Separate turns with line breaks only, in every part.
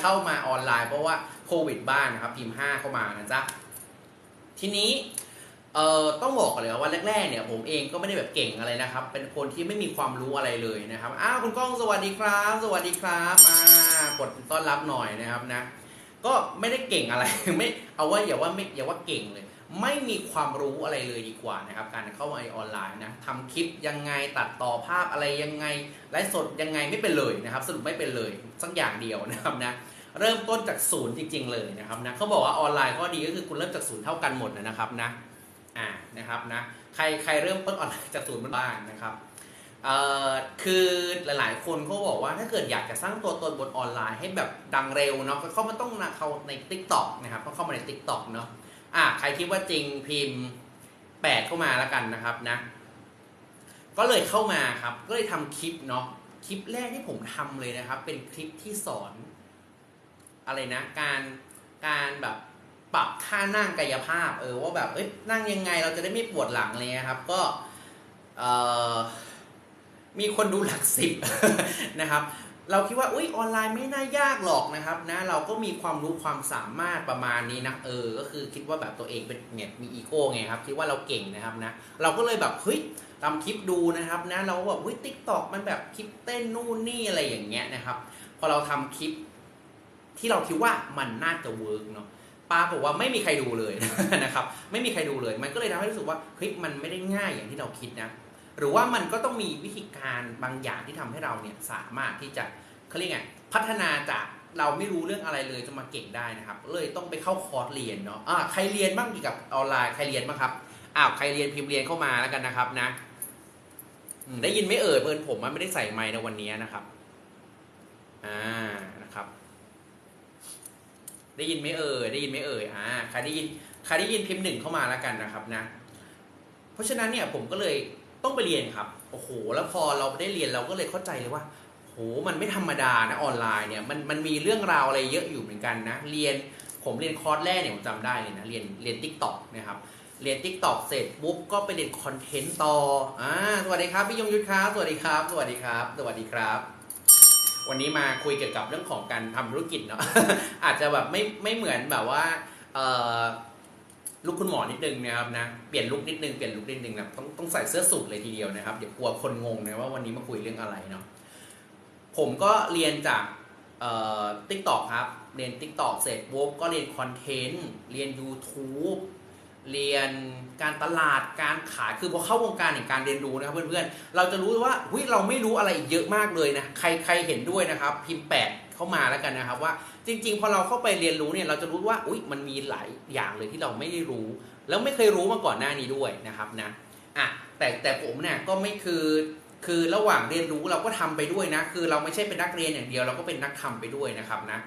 เข้ามาออนไลน์เพราะว่าโควิดบ้านนะครับพิมพ์5เข้ามานะจ๊ะทีนี้เอ่อต้องบอกก่อนเลยว่าแรกๆเนี่ยผมเองก็ไม่ได้แบบเก่งอะไรนะครับ เป็นคนที่ไม่มีความรู้อะไรเลยนะครับอ้าวคุณก้องสวัสดีครับ สวัสดีครับอ่ากดต้อนรับหน่อยนะครับนะ ก็ไม่ได้เก่งอะไรไม่เอาว่าอย่าว่าไม่อย่าว่าเก่งเลย ไม่มีความรู้อะไรเลยดีกว่านะครับการเข้ามาในออนไลน์นะทำคลิปยังไงตัดต่อภาพอะไรยังไงไลฟ์สดยังไงไม่เป็นเลยนะครับ สรุปไม่เป็นเลยสักอย่างเดียวนะครับนะเริ่มต้นจากศูนย์จริง ๆ เลยนะครับนะเขาบอกว่าออนไลน์ข้อดีก็คือคุณเริ่มจากศูนย์เท่ากันหมดนะครับนะอ่านะครับนะใครใครเริ่มต้นออนไลน์จากศูนย์บ้างนะครับเอ่อคือหลายๆ คนเขาบอกว่าถ้าเกิดอยากจะสร้างตัวตนบนออนไลน์ให้แบบดังเร็วเนาะก็เข้ามาต้องเข้าใน Tik t o อกนะครับต้องเข้ามาใน Tik t o อกเนาะ อะใครคิดว่าจริงพิมพ์แปดเข้ามาแล้วกันนะครับนะ ก็เลยเข้ามาครับ ก็เลยทำคลิปเนาะคลิปแรกที่ผมทำเลยนะครับ เป็นคลิปที่สอน อะไรนะ การการแบบปรับท่านั่งกายภาพ เออว่าแบบเอ้ยนั่งยังไงเราจะได้ไม่ปวดหลังเลยครับ ก็มีคนดูหลักสิบนะครับ เราคิดว่าอุ้ยออนไลน์ไม่น่ายากหรอกนะครับนะเราก็มีความรู้ความสามารถประมาณนี้นะเออ ก็คือคิดว่าแบบตัวเองเป็นเนี่ยมีอีโก้ไงครับคิดว่าเราเก่งนะครับนะเราก็เลยแบบเฮ้ยทำคลิปดูนะครับนะเราก็แบบเฮ้ยติ๊กตอกมันแบบคลิปเต้นนู่นนี่อะไรอย่างเงี้ยนะครับ พอเราทำคลิป ที่เราคิดว่ามันน่าจะเวิร์กเนาะปาบอกว่าไม่มีใครดูเลยนะครับ ไม่มีใครดูเลย มันก็เลยทำให้รู้สึกว่าเฮ้ยมันไม่ได้ง่ายอย่างที่เราคิดนะ หรือว่ามันก็ต้องมีวิธีการบางอย่างที่ทำให้เราเนี่ยสามารถที่จะเขาเรียกไงพัฒนาจากเราไม่รู้เรื่องอะไรเลยจะมาเก่งได้นะครับ เลยต้องไปเข้าคอร์สเรียนเนาะอ่าใครเรียนบ้างเกี่ยวกับออนไลน์ใครเรียนบ้างครับอ้าวใครเรียนพิมพ์เรียนเข้ามาแล้วกันนะครับนะอืมได้ยินไหม่เอ่ยเพื่อนผมมันไม่ได้ใส่ไมค์ในวันนี้นะครับอ่านะครับ ได้ยินไหมเอ่ยได้ยินไหมเอ่ยอ่าใครได้ยินใครได้ยินพิมพ์หนึ่งเข้ามาแล้วกันนะครับนะ เพราะฉะนั้นเนี่ยผมก็เลย ต้องไปเรียนครับ โอ้โห แล้วพอเราได้เรียนเราก็เลยเข้าใจเลยว่าโหมันไม่ธรรมดานะออนไลน์เนี่ยมันมันมีเรื่องราวอะไรเยอะอยู่เหมือนกันนะ เรียนผมเรียนคอร์สแรกเนี่ยผมจำได้เลยนะเรียนเรียนทิกตอกนะครับเรียนทิกตอกเสร็จปุ๊บก็ไปเรียนคอนเทนต์ต่ออ่าสวัสดีครับพี่ยงยุทธครับสวัสดีครับ สวัสดีครับ สวัสดีครับ วันนี้มาคุยเกี่ยวกับเรื่องของการทำธุรกิจเนาะอาจจะแบบไม่ไม่เหมือนแบบว่าเอ่อ ลุกคุณหมอนิดนึงนะครับนะเปลี่ยนลุกนิดนึงเปลี่ยนลุกนิดนึงนะต้องต้องใส่เสื้อสูทเลยทีเดียวนะครับเดี๋ยวกลัวคนงงนะว่าวันนี้มาคุยเรื่องอะไรเนาะผมก็เรียนจากเอ่อทิกตอกครับ เรียน t ิ k t o k เสร็จปุ๊บก็เรียนคอนเทนต์ เรียน YouTube เรียนการตลาดการขายคือพอเข้าวงการแห่งการเรียนรู้นะครับเพื่อนๆ เราจะรู้ว่าหุ้ยเราไม่รู้อะไรอีกเยอะมากเลยนะ ใครใครเห็นด้วยนะครับ พิมพ์แปดเข้ามาแล้วกันนะครับว่า จริง ๆ พอเราเข้าไปเรียนรู้เนี่ยเราจะรู้ว่าอุ้ยมันมีหลายอย่างเลยที่เราไม่ได้รู้ แล้วไม่เคยรู้มาก่อนหน้านี้ด้วยนะครับนะอะแต่แต่ผมเนี่ยก็ไม่คือคือระหว่างเรียนรู้เราก็ทำไปด้วยนะ คือเราไม่ใช่เป็นนักเรียนอย่างเดียวเราก็เป็นนักทำไปด้วยนะครับนะ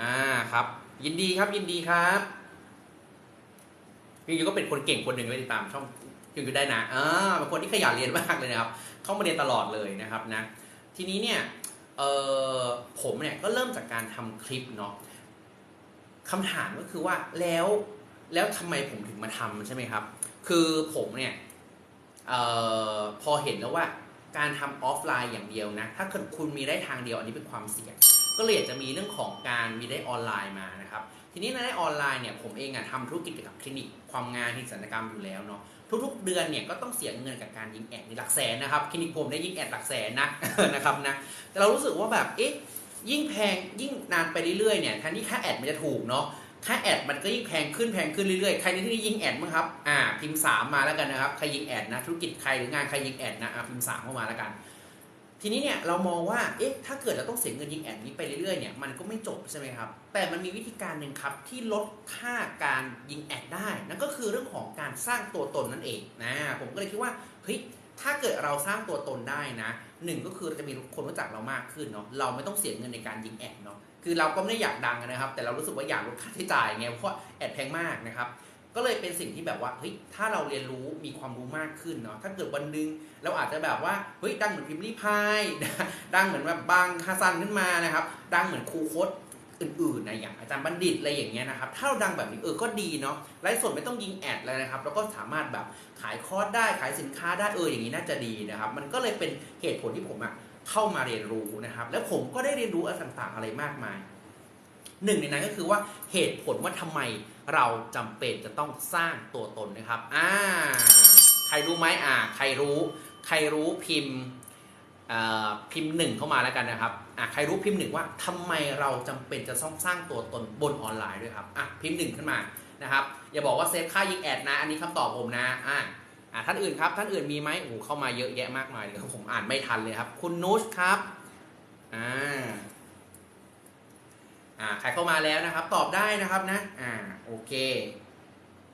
อ่าครับ ยินดีครับยินดีครับยูก็เป็นคนเก่งคนหนึ่งเลยติดตามช่องยูได้นะอ่าเป็นคนที่ขยันเรียนมากเลยนะครับ เข้ามาเรียนตลอดเลยนะครับนะ ทีนี้เนี่ย เออผมเนี่ยก็เริ่มจากการทำคลิปเนาะคำถามก็คือว่าแล้วแล้วทำไมผมถึงมาทำใช่ไหมครับ คือผมเนี่ยเออพอเห็นแล้วว่าการทำออฟไลน์อย่างเดียวนะ ถ้าเกิดคุณมีได้ทางเดียวอันนี้เป็นความเสี่ยง ก็เลยอยากจะมีเรื่องของการมีได้ออนไลน์มานะครับ ทีนี้ในได้ออนไลน์เนี่ยผมเองอะทำธุรกิจเกี่ยวกับคลินิกความงานที่ศัลยกรรมอยู่แล้วเนาะ ทุกๆ เดือนเนี่ยก็ต้องเสียเงินกับการยิงแอดในหลักแสนนะครับคลินิกผมได้ยิงแอดหลักแสนนะนะครับนะแต่เรารู้สึกว่าแบบเอ๊ะยิ่งแพงยิ่งนานไปเรื่อยๆเนี่ยแทนที่ค่าแอดมันจะถูกเนาะค่าแอดมันก็ยิ่งแพงขึ้นแพงขึ้นเรื่อยๆ ใครในที่นี้ยิงแอดมั้งครับ อ่า พิมพ์สามมาแล้วกันนะครับ ใครยิงแอดนะ ธุรกิจใครหรืองานใครยิงแอดนะ อ่า พิมพ์สามเข้ามาแล้วกัน ทีนี้เนี่ยเรามองว่า เอ๊ะ ถ้าเกิดเราต้องเสียเงินยิงแอดนี้ไปเรื่อยๆเนี่ย มันก็ไม่จบใช่ไหมครับ แต่มันมีวิธีการหนึ่งครับที่ลดค่าการยิงแอดได้ นั่นก็คือเรื่องของการสร้างตัวตนนั่นเองนะ ผมก็เลยคิดว่า เฮ้ย ถ้าเกิดเราสร้างตัวตนได้นะหนึ่งก็คือจะมีคนรู้จักเรามากขึ้นเนาะ เราไม่ต้องเสียเงินในการยิงแอดเนาะ คือเราก็ไม่ได้อยากดังนะครับ แต่เรารู้สึกว่าอยากลดค่าใช้จ่ายไง เพราะแอดแพงมากนะครับ ก็เลยเป็นสิ่งที่แบบว่าเฮ้ยถ้าเราเรียนรู้มีความรู้มากขึ้นเนาะถ้าเกิดวันหนึงเราอาจจะแบบว่าเฮ้ยดังเหมือนพิมพ์รีพายดังเหมือนแบบบางฮาซันขึ้นมานะครับ ดังเหมือนครูโค้ดอื่นๆนะอย่างอาจารย์บัณฑิตอะไรอย่างเงี้ยนะครับถ้าเราดังแบบนี้เออก็ดีเนาะไลฟ์สดไม่ต้องยิงแอดเลยนะครับแล้วก็สามารถแบบขายคอร์สได้ขายสินค้าได้เอออย่างนี้น่าจะดีนะครับมันก็เลยเป็นเหตุผลที่ผมอะเข้ามาเรียนรู้นะครับ แล้วผมก็ได้เรียนรู้อะไรต่างๆอะไรมากมายหนึ่งในนั้นก็คือว่าเหตุผลว่าทำไม เราจำเป็นจะต้องสร้างตัวตนนะครับ อ่า ใครรู้ไหมอ่า ใครรู้ ใครรู้พิมพ์พิมพ์หนึ่งเข้ามาแล้วกันนะครับ อะ ใครรู้พิมพ์หนึ่งว่าทำไมเราจำเป็นจะต้องสร้างตัวตนบนออนไลน์ด้วยครับ อะ พิมพ์หนึ่งขึ้นมานะครับ อย่าบอกว่าเซฟค่ายิงแอดนะ อันนี้คำตอบผมนะ อะอะท่านอื่นครับ ท่านอื่นมีไหมโอ้โหเข้ามาเยอะแยะมากมายเลยผมอ่านไม่ทันเลยครับ คุณนุชครับ อ่า อ่าใครเข้ามาแล้วนะครับ ตอบได้นะครับนะอ่าโอเค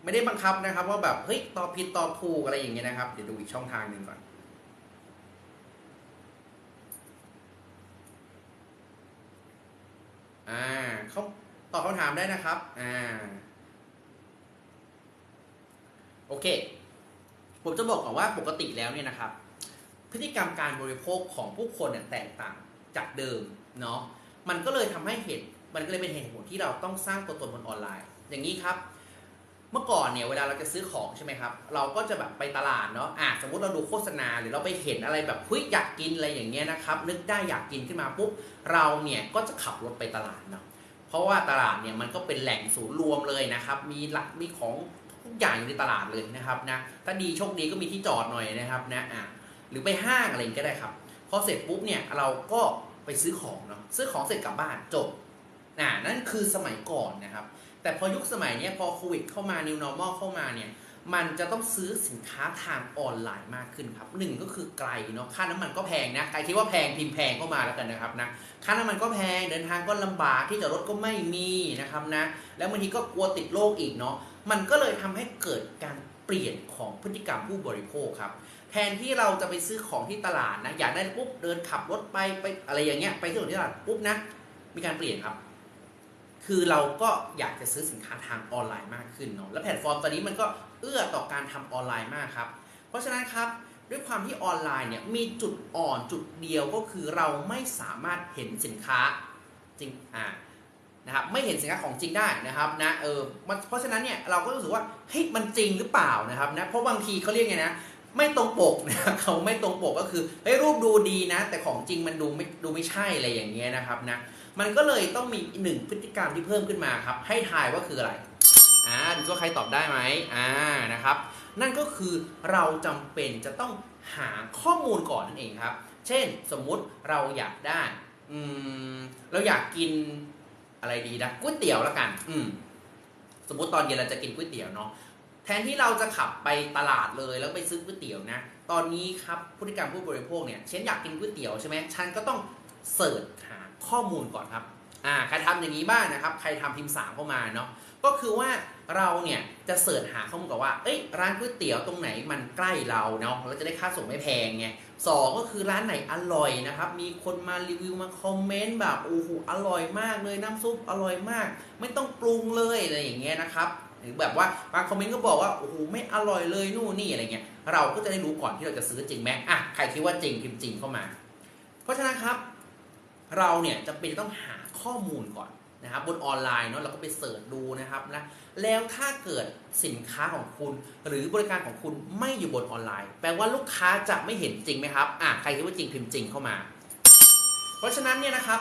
ไม่ได้บังคับนะครับ ว่าแบบเฮ้ยตอบผิดตอบถูกอะไรอย่างเงี้ยนะครับเดี๋ยวดูอีกช่องทางหนึ่งก่อนอ่าเขาตอบคำถามได้นะครับอ่าโอเค ผมจะบอกก่อนว่าปกติแล้วเนี่ยนะครับ พฤติกรรมการบริโภคของผู้คนเนี่ยแตกต่างจากเดิมเนาะมันก็เลยทำให้เหตุ มันก็เลยเป็นเหตุผลที่เราต้องสร้างตัวตนบนออนไลน์ อย่างนี้ครับเมื่อก่อนเนี่ยเวลาเราจะซื้อของใช่ไหมครับ เราก็จะแบบไปตลาดเนาะอะสมมติเราดูโฆษณาหรือเราไปเห็นอะไรแบบเฮ้ยอยากกินอะไรอย่างเงี้ยนะครับ นึกได้อยากกินขึ้นมาปุ๊บเราเนี่ยก็จะขับรถไปตลาดเนาะเพราะว่าตลาดเนี่ยมันก็เป็นแหล่งศูนย์รวมเลยนะครับ มีหลักมีของทุกอย่างอยู่ในตลาดเลยนะครับนะถ้าดีโชคดีก็มีที่จอดหน่อยนะครับนะอะหรือไปห้างอะไรก็ได้ครับพอเสร็จปุ๊บเนี่ยเราก็ไปซื้อของเนาะซื้อของเสร็จกลับบ้านจบ นะนั่นคือสมัยก่อนนะครับ แต่พอยุคสมัยนี้พอโควิดเข้ามา New Normal เข้ามาเนี่ยมันจะต้องซื้อสินค้าทางออนไลน์มากขึ้นครับหนึ่งก็คือไกลเนาะค่าน้ำมันก็แพงนะใครคิดว่าแพงพิมพ์แพงเข้ามาแล้วกันนะครับนะค่าน้ำมันก็แพงเดินทางก็ลำบากที่จอดรถก็ไม่มีนะครับนะแล้วบางทีก็กลัวติดโรคอีกเนาะมันก็เลยทำให้เกิดการเปลี่ยนของพฤติกรรมผู้บริโภคครับแทนที่เราจะไปซื้อของที่ตลาดนะอยากได้ปุ๊บเดินขับรถไปไปอะไรอย่างเงี้ยไปซื้อของที่ตลาดปุ๊บนะมีการเปลี่ยนครับ คือเราก็อยากจะซื้อสินค้าทางออนไลน์มากขึ้นเนาะและแพลตฟอร์มตอนนี้มันก็เอื้อต่อการทำออนไลน์มากครับ เพราะฉะนั้นครับด้วยความที่ออนไลน์เนี่ยมีจุดอ่อนจุดเดียวก็คือเราไม่สามารถเห็นสินค้าจริงอ่านะครับไม่เห็นสินค้าของจริงได้นะครับนะเออเพราะฉะนั้นเนี่ยเราก็รู้สึกว่าเฮ้ยมันจริงหรือเปล่านะครับนะเพราะบางทีเขาเรียกไงนะไม่ตรงปกนะเขาไม่ตรงปกก็คือเฮ้ยรูปดูดีนะ แต่ของจริงมันดูไม่ดูไม่ใช่อะไรอย่างเงี้ยนะครับนะ มันก็เลยต้องมีหนึ่งพฤติกรรมที่เพิ่มขึ้นมาครับ ให้ทายว่าคืออะไรอ่าดูว่าใครตอบได้ไหมอ่านะครับ นั่นก็คือเราจำเป็นจะต้องหาข้อมูลก่อนนั่นเองครับ เช่นสมมุติเราอยากได้อืมเราอยากกินอะไรดีนะก๋วยเตี๋ยวแล้วกัน อืมสมมติตอนเย็นเราจะกินก๋วยเตี๋ยวเนาะแทนที่เราจะขับไปตลาดเลยแล้วไปซื้อก๋วยเตี๋ยวนะ ตอนนี้ครับพฤติกรรมผู้บริโภคเนี่ยฉันอยากกินก๋วยเตี๋ยวใช่ไหมฉันก็ต้อง เสิร์ชหาข้อมูลก่อนครับอ่าใครทำอย่างนี้บ้างนะครับ ใครทำพิมพ์สามเข้ามาเนาะก็คือว่าเราเนี่ยจะเสิร์ชหาข้อมูลก่อนว่า เอ้ยร้านก๋วยเตี๋ยวตรงไหนมันใกล้เราเนาะเราจะได้ค่าส่งไม่แพงไงสองก็คือร้านไหนอร่อยนะครับ มีคนมารีวิวมาคอมเมนต์แบบโอ้โหอร่อยมากเลยน้ำซุปอร่อยมาก ไม่ต้องปรุงเลยอะไรอย่างเงี้ยนะครับหรือแบบว่าบางคอมเมนต์ก็บอกว่าโอ้โหไม่อร่อยเลยนู่นนี่อะไรเงี้ยเราก็จะได้รู้ก่อนที่เราจะซื้อจริงไหมอะใครคิดว่าจริงพิมพ์จริงเข้ามา เพราะฉะนั้นครับ เราเนี่ยจะเป็นต้องหาข้อมูลก่อนนะครับบนออนไลน์เนาะเราก็ไปเสิร์ชดูนะครับนะแล้วถ้าเกิดสินค้าของคุณ หรือบริการของคุณไม่อยู่บนออนไลน์ แปลว่าลูกค้าจะไม่เห็นจริงไหมครับอะใครคิดว่าจริงพิมพ์จริงเข้ามา เพราะฉะนั้นเนี่ยนะครับ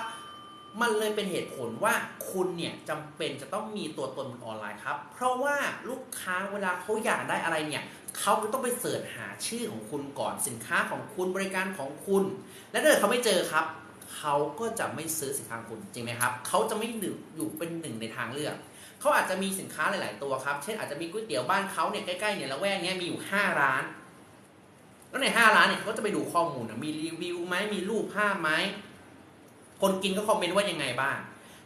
มันเลยเป็นเหตุผลว่าคุณเนี่ยจำเป็นจะต้องมีตัวตนบนออนไลน์ครับ เพราะว่าลูกค้าเวลาเขาอยากได้อะไรเนี่ยเขาต้องไปเสิร์ชหาชื่อของคุณก่อนสินค้าของคุณบริการของคุณ และถ้าเกิดเขาไม่เจอครับ เขาก็จะไม่ซื้อสินค้าของคุณจริงไหมครับเขาจะไม่หนึ่งอยู่เป็นหนึ่งในทางเลือกเขาอาจจะมีสินค้าหลาย ๆ ตัวครับ เช่นอาจจะมีก๋วยเตี๋ยวบ้านเขาเนี่ยใกล้ ๆ เนี่ยละแวกเนี้ยมีอยู่ 5 ร้าน แล้วใน 5 ร้านเนี่ยเขาจะไปดูข้อมูลนะมีรีวิวไหมมีรูปภาพไหมคนกินก็คอมเมนต์ว่ายังไงบ้าง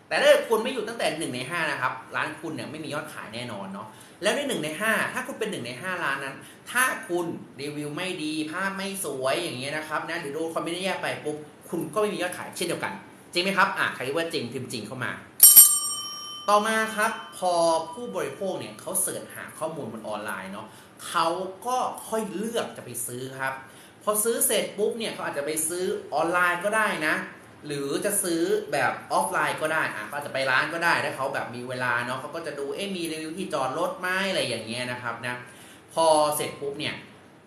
แต่ถ้าคุณไม่อยู่ตั้งแต่หนึ่งในห้านะครับร้านคุณเนี่ยไม่มียอดขายแน่นอนเนาะแล้วในหนึ่งในห้าถ้าคุณเป็นหนึ่งในห้าร้านนั้น ถ้าคุณรีวิวไม่ดีภาพไม่สวยอย่างเงี้ยนะครับนะหรือโดนคอมเมนต์แย่ไปปุ๊บ คุณก็ไม่มียอดขายเช่นเดียวกัน จริงไหมครับอะใครว่าจริงพิมพ์จริงเข้ามา ต่อมาครับพอผู้บริโภคเนี่ยเขาเสิร์ชหาข้อมูลบนออนไลน์เนาะเขาก็ค่อยเลือกจะไปซื้อครับ พอซื้อเสร็จปุ๊บเนี่ยเขาอาจจะไปซื้อออนไลน์ก็ได้นะ หรือจะซื้อแบบออฟไลน์ก็ได้อะก็อาจจะไปร้านก็ได้ถ้าเขาแบบมีเวลาเนาะเขาก็จะดูเอ๊ะมีรีวิวที่จอดรถไหมอะไรอย่างเงี้ยนะครับนะพอเสร็จปุ๊บเนี่ย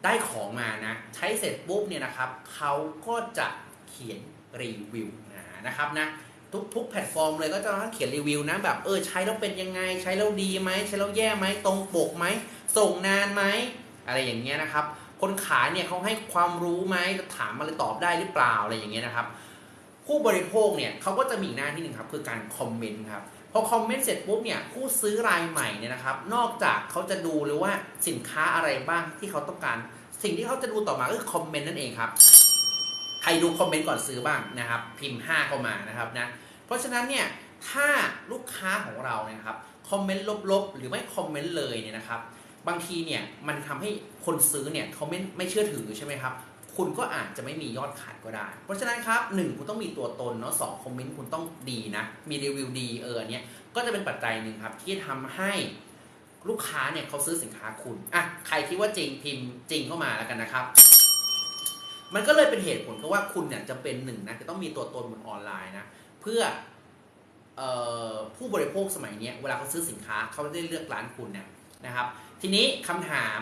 ได้ของมานะ ใช้เสร็จปุ๊บเนี่ยนะครับเขาก็จะ เขียนรีวิวนะนะครับนะทุกทุกแพลตฟอร์มเลยก็จะต้องเขียนรีวิวนะแบบเออใช้แล้วเป็นยังไง ใช้แล้วดีไหมใช้แล้วแย่ไหมตรงปกไหมส่งนานไหมอะไรอย่างเงี้ยนะครับ คนขายเนี่ยเขาให้ความรู้ไหมถามอะไรตอบได้หรือเปล่าอะไรอย่างเงี้ยนะครับ ผู้บริโภคเนี่ยเขาก็จะมีหน้าที่หนึ่งครับคือการคอมเมนต์ครับพอคอมเมนต์เสร็จปุ๊บเนี่ยผู้ซื้อรายใหม่เนี่ยนะครับ นอกจากเขาจะดูหรือว่าสินค้าอะไรบ้างที่เขาต้องการ สิ่งที่เขาจะดูต่อมาก็คือคอมเมนต์นั่นเองครับ ใครดูคอมเมนต์ก่อนซื้อบ้างนะครับ พิมพ์ 5 เข้ามานะครับนะเพราะฉะนั้นเนี่ยถ้าลูกค้าของเราเนี่ยนะครับคอมเมนต์ลบๆ หรือไม่คอมเมนต์เลยเนี่ยนะครับบางทีเนี่ยมันทำให้คนซื้อเนี่ยเขาไม่ไม่เชื่อถือใช่ไหมครับ คุณก็อาจจะไม่มียอดขายก็ได้ เพราะฉะนั้นครับหนึ่งคุณต้องมีตัวตนเนาะสองคอมเมนต์คุณต้องดีนะ มีรีวิวดีเอออันเนี้ยก็จะเป็นปัจจัยหนึ่งครับที่ทำให้ลูกค้าเนี่ยเขาซื้อสินค้าคุณอะใครคิดว่าจริงพิมพ์จริงเข้ามาแล้วกันนะครับ มันก็เลยเป็นเหตุผลก็ว่าคุณเนี่ยจะเป็นหนึ่งนะจะต้องมีตัวตนบนออนไลน์นะ เพื่ออผู้บริโภคสมัยนี้เวลาเขาซื้อสินค้าเขาได้เลือกร้านคุณเนี่ยนะครับ ทีนี้คำถาม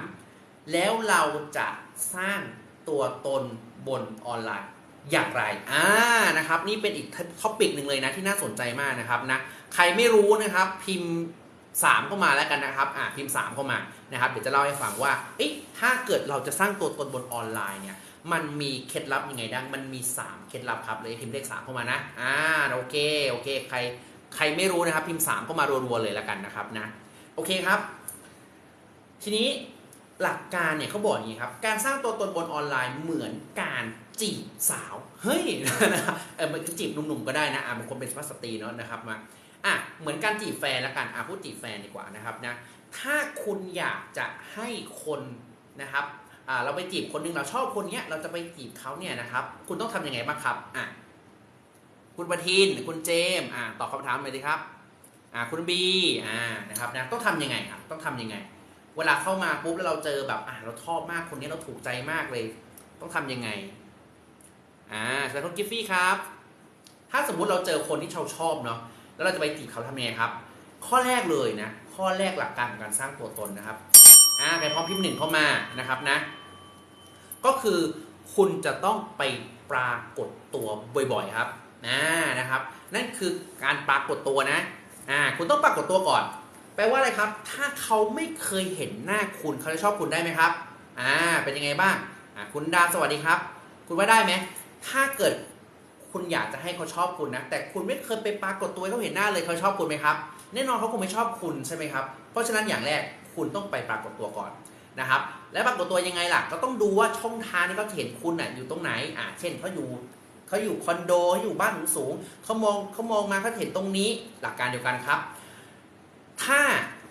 แล้วเราจะสร้างตัวตนบนออนไลน์อย่างไรอ่านะครับ นี่เป็นอีกท็อปิกหนึ่งเลยนะที่น่าสนใจมากนะครับนะใครไม่รู้นะครับ พิมพ์ 3 เข้ามาแล้วกันนะครับอ่าพิมพ์ 3 เข้ามานะครับ เดี๋ยวจะเล่าให้ฟังว่าเอ๊ะถ้าเกิดเราจะสร้างตัวตนบนออนไลน์เนี่ย มันมีเคล็ดลับยังไงดังมันมี 3 เคล็ดลับครับเลยพิมพ์เลข3เข้ามานะอ่าโอเคโอเคใครใครไม่รู้นะครับ พิมพ์3เข้ามารัวๆเลยล้วกันนะครับนะโอเคครับ ทีนี้หลักการเนี่ยเขาบอกอย่างนี้ครับ การสร้างตัวตนบนออนไลน์เหมือนการจีบสาว เฮ้ยเออมันจีบหนุ่มๆก็ได้นะอ่าบางคนเป็นสุภาพสตรีเนาะนะครับมาอะเหมือนการจีบแฟนล้วกันอะพูดจีบแฟนดีกว่านะครับนะถ้าคุณอยากจะให้คนนะครับ อ่าเราไปจีบคนหนึงเราชอบคนเนี้ยเราจะไปจีบเขาเนี่ยนะครับ คุณต้องทำยังไงบ้างครับอะคุณประทินคุณเจมส์อ่าตอบคำถามไปดีครับอ่าคุณบีอ่านะครับนะต้องทำยังไงครับต้องทำยังไง เวลาเข้ามาปุ๊บแล้วเราเจอแบบอะเราชอบมากคนนี้เราถูกใจมากเลย ต้องทำยังไงอ่าสวัสดีคุณกิฟฟี่ครับ ถ้าสมมุติเราเจอคนที่เราชอบเนาะแล้วเราจะไปจีบเขาทำยังไงครับ ข้อแรกเลยนะข้อแรกหลักการของการสร้างตัวตนนะครับอ่าใครพร้อมพิมพ์หนึ่งเข้ามานะครับนะ ก็คือคุณจะต้องไปปรากฏตัวบ่อยๆครับนะนะครับ นั่นคือการปรากฏตัวนะอ่าคุณต้องปรากฏตัวก่อน แปลว่าอะไรครับ ถ้าเขาไม่เคยเห็นหน้าคุณเขาจะชอบคุณได้ไหมครับอ่าเป็นยังไงบ้างอ่าคุณดาสวัสดีครับ คุณว่าได้ไหมถ้าเกิดคุณอยากจะให้เขาชอบคุณนะ แต่คุณไม่เคยไปปรากฏตัวเขาเห็นหน้าเลยเขาชอบคุณไหมครับ แน่นอนเขาคงไม่ชอบคุณใช่ไหมครับ เพราะฉะนั้นอย่างแรกคุณต้องไปปรากฏตัวก่อน นะครับ และปรากฏตัวยังไงล่ะ ก็ต้องดูว่าช่องทางที่เขาเห็นคุณน่ะอยู่ตรงไหนอ่าเช่นเขาอยู่เขาอยู่คอนโดเขาอยู่บ้านสูงเขามองเขามองมาเขาเห็นตรงนี้หลักการเดียวกันครับ ถ้า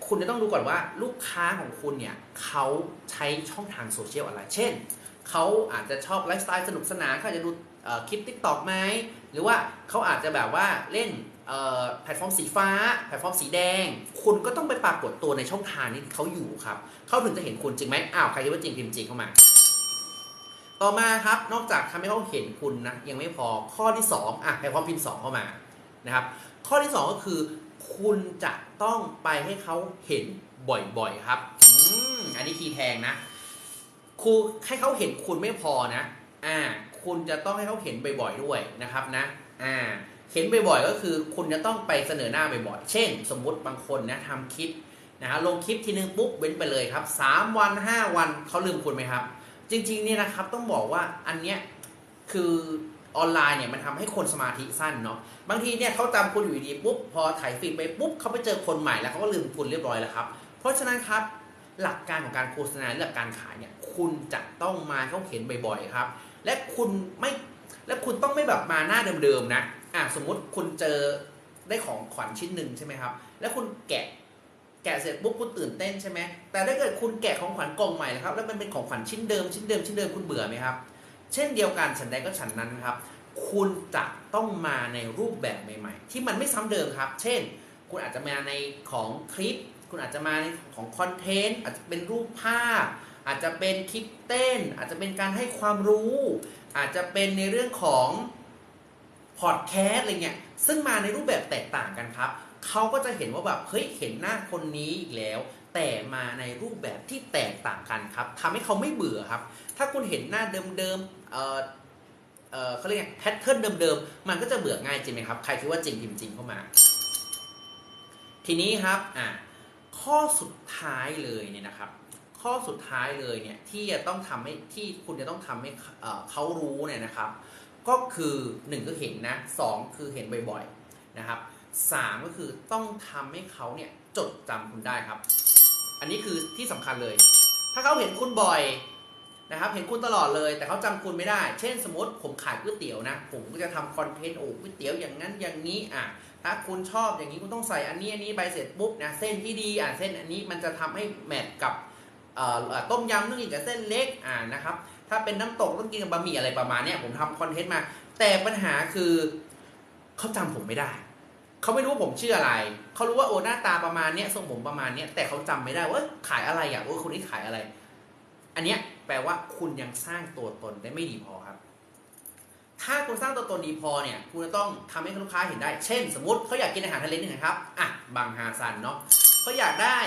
คุณจะต้องดูก่อนว่าลูกค้าของคุณเนี่ยเขาใช้ช่องทางโซเชียลอะไร เช่นเขาอาจจะชอบไลฟ์สไตล์สนุกสนานเขาอาจจะดูคลิปทิกตอกไหมหรือว่าเขาอาจจะแบบว่าเล่น แพลตฟอร์มสีฟ้า แพลตฟอร์มสีแดง คุณก็ต้องไปปรากฏตัวในช่องทางนี้ที่เขาอยู่ครับ เขาถึงจะเห็นคุณจริงไหมอ้าวใครคิดว่าจริงพิมพ์จริงเข้ามา ต่อมาครับ นอกจากทำให้เขาเห็นคุณนะยังไม่พอข้อที่ 2อะใครพร้อมพิมพ์ 2 เข้ามานะครับ ข้อที่ 2 ก็คือคุณจะต้องไปให้เขาเห็นบ่อยๆครับอืมอันนี้คีย์แทงนะครูให้เขาเห็นคุณไม่พอนะ อ่า คุณจะต้องให้เขาเห็นบ่อยๆด้วยนะครับนะ อ่า เห็นบ่อยๆก็คือคุณจะต้องไปเสนอหน้าบ่อยๆ เช่น สมมุติบางคนนะทำคลิปนะฮะลงคลิปทีนึงปุ๊บเว้นไปเลยครับ 3 วัน 5 วันเขาลืมคุณไหมครับ จริงๆเนี่ยนะครับต้องบอกว่าอันเนี้ยคือออนไลน์เนี่ยมันทำให้คนสมาธิสั้นเนาะบางทีเนี่ยเขาจำคุณอยู่ดีปุ๊บพอถ่ายฟีดไปปุ๊บเขาไปเจอคนใหม่แล้วเขาก็ลืมคุณเรียบร้อยแล้วครับ เพราะฉะนั้นครับหลักการของการโฆษณาหลักการขายเนี่ยคุณจะต้องมาเขาเห็นบ่อยๆครับ และคุณไม่และคุณต้องไม่แบบมาหน้าเดิมๆนะ อะสมมุติคุณเจอได้ของขวัญชิ้นหนึ่งใช่ไหมครับ แล้วคุณแกะแกะเสร็จปุ๊บคุณตื่นเต้นใช่ไหมแต่ถ้าเกิดคุณแกะของขวัญกล่องใหม่นะครับ แล้วมันเป็นของขวัญชิ้นเดิมชิ้นเดิมชิ้นเดิมคุณเบื่อไหมครับ เช่นเดียวกันฉันใดก็ฉันนั้นครับ คุณจะต้องมาในรูปแบบใหม่ ๆ ที่มันไม่ซ้ำเดิมครับ เช่น คุณอาจจะมาในของคลิป คุณอาจจะมาในของคอนเทนต์อาจจะเป็นรูปภาพ อาจจะเป็นคลิปเต้น อาจจะเป็นการให้ความรู้ อาจจะเป็นในเรื่องของ พอดแคสต์อะไรเงี้ยซึ่งมาในรูปแบบแตกต่างกันครับเขาก็จะเห็นว่าแบบเฮ้ยเห็นหน้าคนนี้อีกแล้ว แต่มาในรูปแบบที่แตกต่างกันครับทำให้เขาไม่เบื่อครับ ถ้าคุณเห็นหน้าเดิมๆเอ่อเอ่อเขาเรียกแพทเทิร์นเดิมๆ มันก็จะเบื่อง่ายจริงไหมครับ ใครคิดว่าจริงพิมพ์จริงเข้ามา ทีนี้ครับอะข้อสุดท้ายเลยเนี่ยนะครับ ข้อสุดท้ายเลยเนี่ยที่จะต้องทำให้ที่คุณจะต้องทำให้เขารู้เนี่ยนะครับ ก็คือหนึ่งก็เห็นนะสองคือเห็นบ่อยๆนะครับสามก็คือต้องทำให้เขาเนี่ยจดจำคุณได้ครับ อันนี้คือที่สำคัญเลย ถ้าเขาเห็นคุณบ่อยนะครับ เห็นคุณตลอดเลย แต่เขาจำคุณไม่ได้ เช่นสมมติผมขายก๋วยเตี๋ยวนะ ผมก็จะทำคอนเทนต์โอ้ก๋วยเตี๋ยวอย่างนั้นอย่างนี้อะถ้าคุณชอบอย่างนี้คุณต้องใส่อันนี้อันนี้ใบเสร็จปุ๊บนะเส้นที่ดีอะเส้นอันนี้มันจะทำให้แมทกับต้มยำต้องกินกับเส้นเล็กอ่านะครับ ถ้าเป็นน้ำตกต้องกินกับบะหมี่อะไรประมาณเนี้ยผมทำคอนเทนต์มา แต่ปัญหาคือเขาจำผมไม่ได้ เขาไม่รู้ว่าผมชื่ออะไร เขารู้ว่าโอ้หน้าตาประมาณเนี้ยทรงผมประมาณเนี้ยแต่เขาจำไม่ได้ว่าขายอะไรอะโอ้คนนี้ขายอะไร อันเนี้ยแปลว่าคุณยังสร้างตัวตนได้ไม่ดีพอครับ ถ้าคุณสร้างตัวตนดีพอเนี่ยคุณจะต้องทำให้ลูกค้าเห็นได้ เช่น สมมติเขาอยากกินอาหารทะเลหนึ่งครับอะบางฮาซันเนาะเขาอยากได้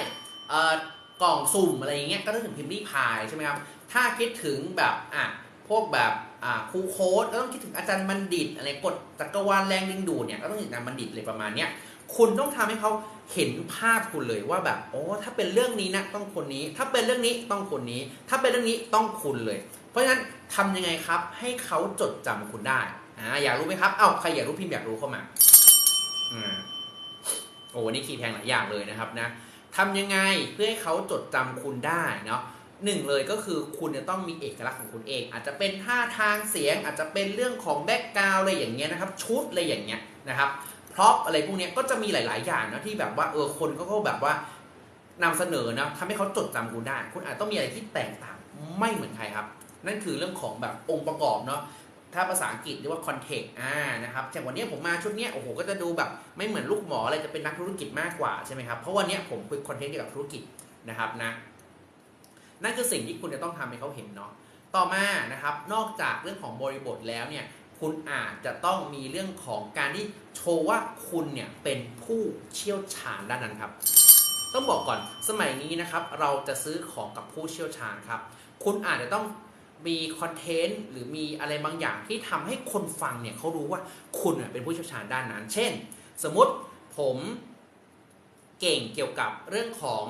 เอ่อกล่องสุ่มอะไรอย่างเงี้ยก็ต้องถึงพิมพ์รีพายใช่ไหมครับ ถ้าคิดถึงแบบอะพวกแบบอ่าครูโค้ดก็ต้องคิดถึงอาจารย์บัณฑิต อะไรกฎจักรวาลแรงดึงดูดเนี่ยก็ต้องถึงอาจารย์บัณฑิตเลยประมาณเนี้ยคุณต้องทำให้เขาเห็นภาพคุณเลยว่าแบบโอ้ถ้าเป็นเรื่องนี้นะต้องคนนี้ ถ้าเป็นเรื่องนี้ต้องคนนี้ ถ้าเป็นเรื่องนี้ต้องคุณเลย เพราะฉะนั้นทำยังไงครับให้เขาจดจำคุณได้อ่าอยากรู้ไหมครับเอ้าใครอยากรู้พิมพ์อยากรู้เข้ามาอ่าโอ้นนี้คีย์แทงหลายอย่างเลยนะครับนะทำยังไงเพื่อให้เขาจดจำคุณได้เนาะ หนึ่งเลยก็คือคุณจะต้องมีเอกลักษณ์ของคุณเอง อาจจะเป็นท่าทางเสียง อาจจะเป็นเรื่องของแบ็กกราวอะไรอย่างเงี้ยนะครับชุดอะไรอย่างเงี้ยนะครับพร็อพอะไรพวกนี้ก็จะมีหลาย ๆ อย่างนะที่แบบว่าเออคนเขาก็แบบว่านำเสนอนะทำให้เขาจดจำคุณได้ คุณอาจต้องมีอะไรที่แตกต่างไม่เหมือนใครครับ นั่นคือเรื่องของแบบองค์ประกอบเนาะถ้าภาษาอังกฤษเรียกว่า context อ่านะครับอย่างวันนี้ผมมาชุดนี้โอ้โหก็จะดูแบบไม่เหมือนลูกหมออะไรจะเป็นนักธุรกิจมากกว่าใช่ไหมครับเพราะวันนี้ผมคุยคอนเทนต์เกี่ยวกับธุรกิจนะครับนะ นั่นคือสิ่งที่คุณจะต้องทำให้เขาเห็นเนาะต่อมานะครับนอกจากเรื่องของบริบทแล้วเนี่ยคุณอาจจะต้องมีเรื่องของการที่โชว์ว่าคุณเนี่ยเป็นผู้เชี่ยวชาญด้านนั้นครับ ต้องบอกก่อนสมัยนี้นะครับเราจะซื้อของกับผู้เชี่ยวชาญครับ คุณอาจจะต้องมีคอนเทนต์หรือมีอะไรบางอย่างที่ทำให้คนฟังเนี่ยเขารู้ว่าคุณน่ะเป็นผู้เชี่ยวชาญด้านนั้น เช่น สมมติผมเก่งเกี่ยวกับเรื่องของ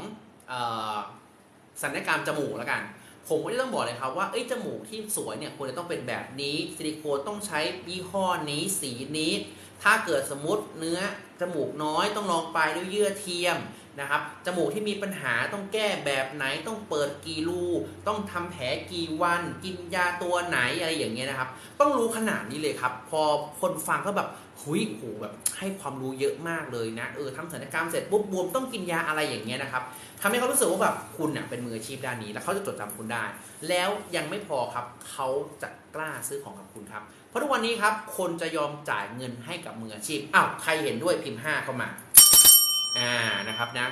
สัญญกรรมจมูกแล้วกัน ผมก็จะต้องบอกเลยครับว่าเอ้ยจมูกที่สวยเนี่ยควรจะต้องเป็นแบบนี้ซิลิโคนต้องใช้ยี่ห้อนี้สีนี้ ถ้าเกิดสมมติเนื้อจมูกน้อยต้องลองไปด้วยเยื่อเทียม นะครับ จมูกที่มีปัญหาต้องแก้แบบไหนต้องเปิดกี่รูต้องทำแผลกี่วัน กินยาตัวไหนอะไรอย่างเงี้ยนะครับ ต้องรู้ขนาดนี้เลยครับ พอคนฟังเขาแบบหุยโหแบบให้ความรู้เยอะมากเลยนะเออทำศัลยกรรมเสร็จปุ๊บบวมต้องกินยาอะไรอย่างเงี้ยนะครับทำให้เขารู้สึกว่าแบบคุณเน่ยเป็นมืออาชีพด้านนี้ แล้วเขาจะจดจำคุณได้ แล้วยังไม่พอครับเขาจะกล้าซื้อของกับคุณครับเพราะทุกวันนี้ครับคนจะยอมจ่ายเงินให้กับมืออาชีพอ้าวใครเห็นด้วยพิมพ์5เข้ามา อ่านะครับนะ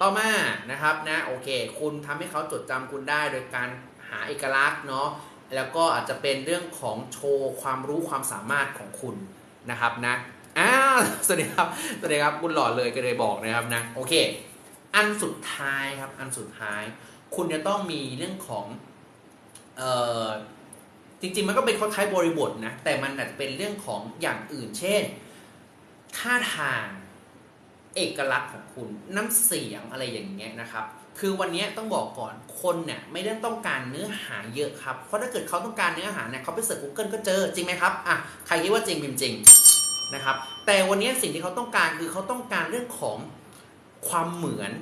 ต่อมานะครับนะโอเค คุณทำให้เขาจดจำคุณได้โดยการหาเอกลักษณ์เนาะแล้วก็อาจจะเป็นเรื่องของโชว์ความรู้ความสามารถของคุณนะครับนะอ้าวสวัสดีครับสวัสดีครับคุณหล่อเลยก็เลยบอกนะครับนะโอเค อันสุดท้ายครับอันสุดท้าย คุณจะต้องมีเรื่องของเอ่อจริงๆมันก็เป็นคล้ายๆบริบทนะแต่มันอาจจะเป็นเรื่องของอย่างอื่น เช่นท่าทาง เอกลักษณ์ของคุณน้ำเสียงอะไรอย่างเงี้ยนะครับ คือวันนี้ต้องบอกก่อนคนเนี่ยไม่ได้ต้องการเนื้อหาเยอะครับ เพราะถ้าเกิดเขาต้องการเนื้อหาเนี่ยเขาไปเสิร์ช Google ก็เจอจริงไหมครับอะใครคิดว่าจริงพิมจริงนะครับ แต่วันนี้สิ่งที่เขาต้องการคือเขาต้องการเรื่องของความเหมือน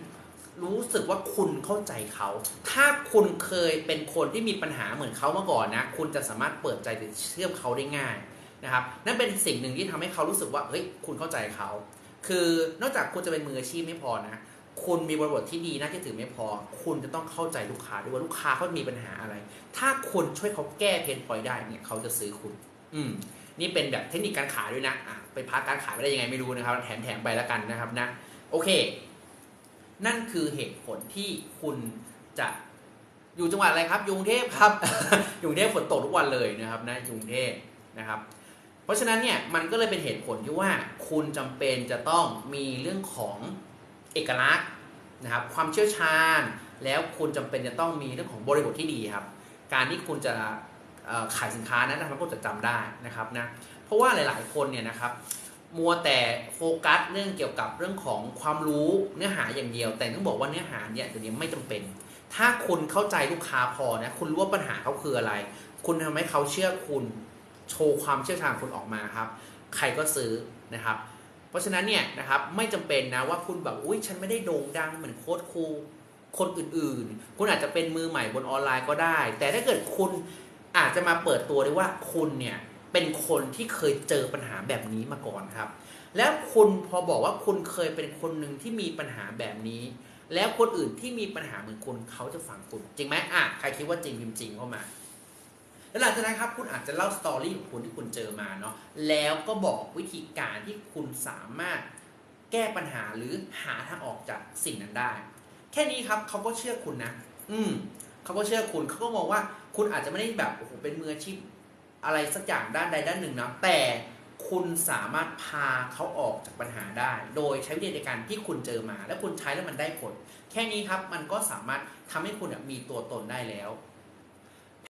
รู้สึกว่าคุณเข้าใจเขา ถ้าคุณเคยเป็นคนที่มีปัญหาเหมือนเขามาก่อนนะ คุณจะสามารถเปิดใจหรือเชื่อมเขาได้ง่ายนะครับ นั่นเป็นสิ่งหนึ่งที่ทำให้เขารู้สึกว่า เฮ้ย คุณเข้าใจเขา คือนอกจากคุณจะเป็นมืออาชีพไม่พอนะ คุณมีบริบทที่ดีน่าจะถือไม่พอ คุณจะต้องเข้าใจลูกค้าด้วยว่าลูกค้าเขามีปัญหาอะไร ถ้าคุณช่วยเขาแก้เพนพอยได้เนี่ยเขาจะซื้อคุณ อืม นี่เป็นแบบเทคนิคการขายด้วยนะอะไปพักการขายไปได้ยังไงไม่รู้นะครับ แถมแถมๆไปแล้วกันนะครับนะ โอเค นั่นคือเหตุผลที่คุณจะอยู่จังหวัดอะไรครับยกรุงเทพครับกรุงเทพฝนตกทุกวันเลยนะครับนะกรุงเทพนะครับ ราะฉะนั้นเนี่ยมันก็เลยเป็นเหตุผลที่ว่าคุณจำเป็นจะต้องมีเรื่องของเอกลักษณ์นะครับความเชี่ยวชาญ แล้วคุณจำเป็นจะต้องมีเรื่องของบริบทที่ดีครับ การที่คุณจะขายสินค้านั้นทำให้คนจดจำได้นะครับนะเพราะว่าหลายๆ คนเนี่ยนะครับมัวแต่โฟกัสเรื่องเกี่ยวกับเรื่องของความรู้เนื้อหาอย่างเดียว แต่ต้องบอกว่าเนื้อหาเนี่ยเดี๋ยวนี้ไม่จำเป็น ถ้าคุณเข้าใจลูกค้าพอนะคุณรู้ว่าปัญหาเขาคืออะไร คุณทำให้เขาเชื่อคุณ โชว์ความเชี่ยวชาญคุณออกมาครับ ใครก็ซื้อนะครับ เพราะฉะนั้นเนี่ยนะครับไม่จำเป็นนะว่าคุณแบบอุ้ยฉันไม่ได้โด่งดังเหมือนโค้ดครูคนอื่นๆ คุณอาจจะเป็นมือใหม่บนออนไลน์ก็ได้ แต่ถ้าเกิดคุณอาจจะมาเปิดตัวได้ว่าคุณเนี่ยเป็นคนที่เคยเจอปัญหาแบบนี้มาก่อนครับ แล้วคุณพอบอกว่าคุณเคยเป็นคนหนึ่งที่มีปัญหาแบบนี้ แล้วคนอื่นที่มีปัญหาเหมือนคุณเขาจะฟังคุณจริงไหมอะใครคิดว่าจริงพิมพ์จริงเข้ามา แล้วหลังจากนั้นครับคุณอาจจะเล่าสตอรี่ของคุณที่คุณเจอมาเนาะแล้วก็บอกวิธีการที่คุณสามารถแก้ปัญหาหรือหาทางออกจากสิ่งนั้นได้ แค่นี้ครับเขาก็เชื่อคุณนะ อืมเขาก็เชื่อคุณเขาก็มองว่าคุณอาจจะไม่ได้แบบโอ้โหเป็นมืออาชีพอะไรสักอย่างด้านใดด้านหนึ่งนะแต่คุณสามารถพาเขาออกจากปัญหาได้ โดยใช้วิธีในการที่คุณเจอมา และคุณใช้แล้วมันได้ผล แค่นี้ครับมันก็สามารถทำให้คุณมีตัวตนได้แล้ว